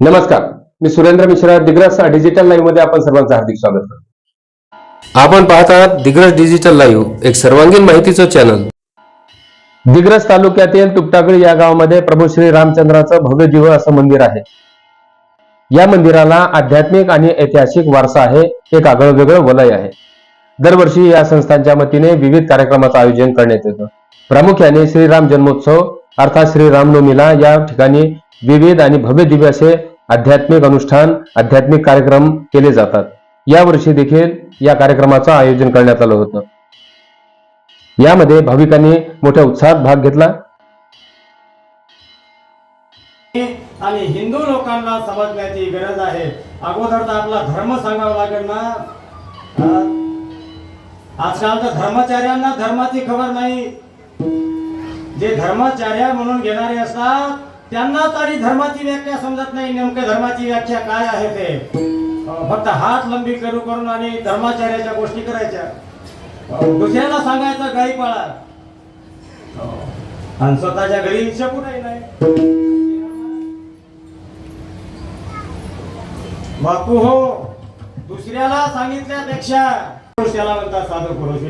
नमस्कार. मी सुरेंद्र मिश्रा दिग्रस डिजिटल लाईव्हमध्ये आपण सर्वांचं हार्दिक स्वागत करतो. आपण पाहत आहात दिग्रस डिजिटल लाईव्ह एक सर्वांगीण माहितीचं चॅनल दिग्रस तालुक्यातील तुपटागळी या गावामध्ये प्रभू श्री रामचंद्राचं भव्य दिव्य असं मंदिर आहे. या मंदिराला आध्यात्मिक आणि ऐतिहासिक वारसा आहे एक आगळं वेगळं वलय आहे. दरवर्षी या संस्थांच्या वतीने विविध कार्यक्रमाचं आयोजन करण्यात येतं. प्रामुख्याने श्रीराम जन्मोत्सव अर्थात श्री रामनवमीला या ठिकाणी विविध आणि भव्य दिव्य असे आध्यात्मिक अनुष्ठान आध्यात्मिक कार्यक्रम केले जातात. यावर्षी देखील या कार्यक्रमाचं आयोजन करण्यात आलं होतं. यामध्ये भाविकांनी मोठ्या उत्साहात भाग घेतला. आणि हिंदू लोकांना समजण्याची गरज आहे. अगोदर तर आपला धर्म सांगावा लागेल ना? आजकाल तर धर्मचार्यांना धर्माची खबर नाही. जे धर्माचार्य म्हणून घेणारे असतात त्यांनाच आणि धर्माची व्याख्या समजत नाही. नेमके धर्माची व्याख्या काय आहे ते? फक्त हात लंबी करू करून आणि धर्माचार्याच्या गोष्टी करायच्या. दुसऱ्याला सांगायचं गाई पाळा. आणि स्वतःच्या घरी कुठेही नाही. बापू हो दुसऱ्याला सांगितल्यापेक्षा साधू पुरुष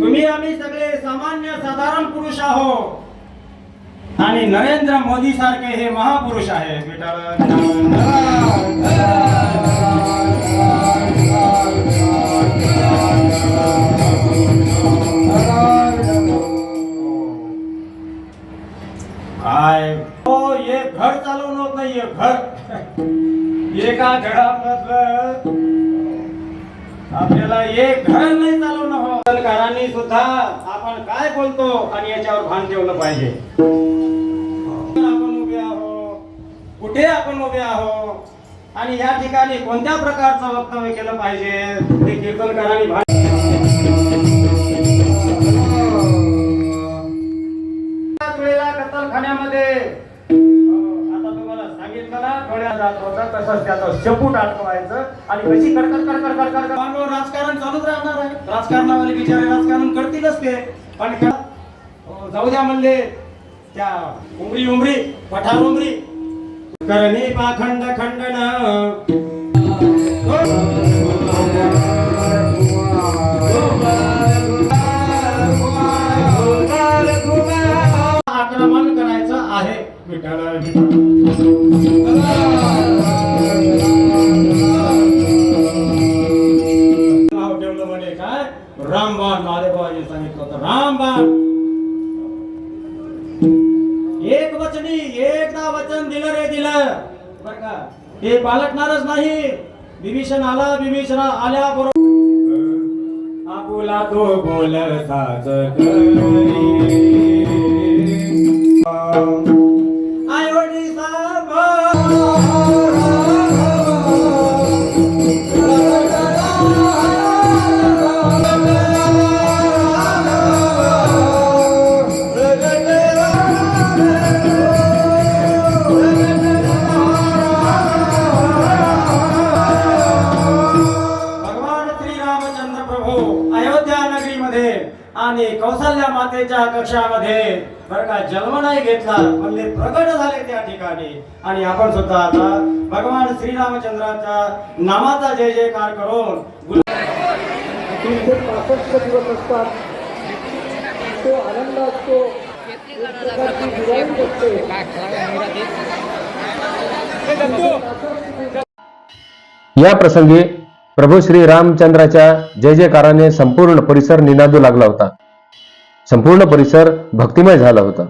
तुम्ही आम्ही सगळे सामान्य साधारण पुरुष आहोत. आणि नरेंद्र मोदी सारखे हे महापुरुष आहे बेटा. नाहीये घर एका घरामधलं आपल्याला एक घर नाही चालवणं हो. सरकारांनी सुद्धा आपण काय बोलतो आणि याच्यावर भान ठेवलं पाहिजे. आपण उभे आहो कुठे आपण उभे आहो आणि या ठिकाणी कोणत्या प्रकारचं वक्तव्य केलं पाहिजे? ते कीर्तनकारांनी भान सांगितलं ना जात होता तसंच त्याचं शेपूट अडकवायचं आणि कशी कडकड कडकड कडकड राजकारण चालूच राहणार आहे. राजकारणावाले बिचारे राजकारण करतीलच ते पण हो, जाऊ द्या म्हणले. त्या उमरी उमरी पठार उमरी. करणे पाखंड खंडन आक्रमण करायचं आहे. विठ्ठल रामबाण नारेबाजी सांगितलं होतं. रामबाण! एक वचनी एकदा वचन दिलं रे दिलं. बर का? ते पालटणारच नाही. विभीषण आला विभीषण आल्या बरोबर. आपुला तो बोलताच आणि कौशल्या मातेच्या कक्षामध्ये बरं का जन्म नाही घेतला. म्हणजे प्रकट झाले त्या ठिकाणी. आणि आपण सुद्धा आता भगवान श्रीरामचंद्राच्या नामाचा जय जयकार करून गुल- तीनशे पासष्ट दिवस असतात तो आनंद असते. या प्रसंगी प्रभू श्री रामचंद्राच्या जय जयकाराने संपूर्ण परिसर निनादू लागला होता. संपूर्ण परिसर भक्तिमय झाला होता.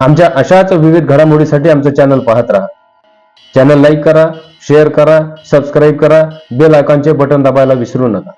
आमच्या अशाच विविध घडामोडीसाठी आमचं चॅनल पाहत राहा. चॅनल लाईक करा शेअर करा सबस्क्राईब करा बेल आयकॉनचे बटन दाबायला विसरू नका.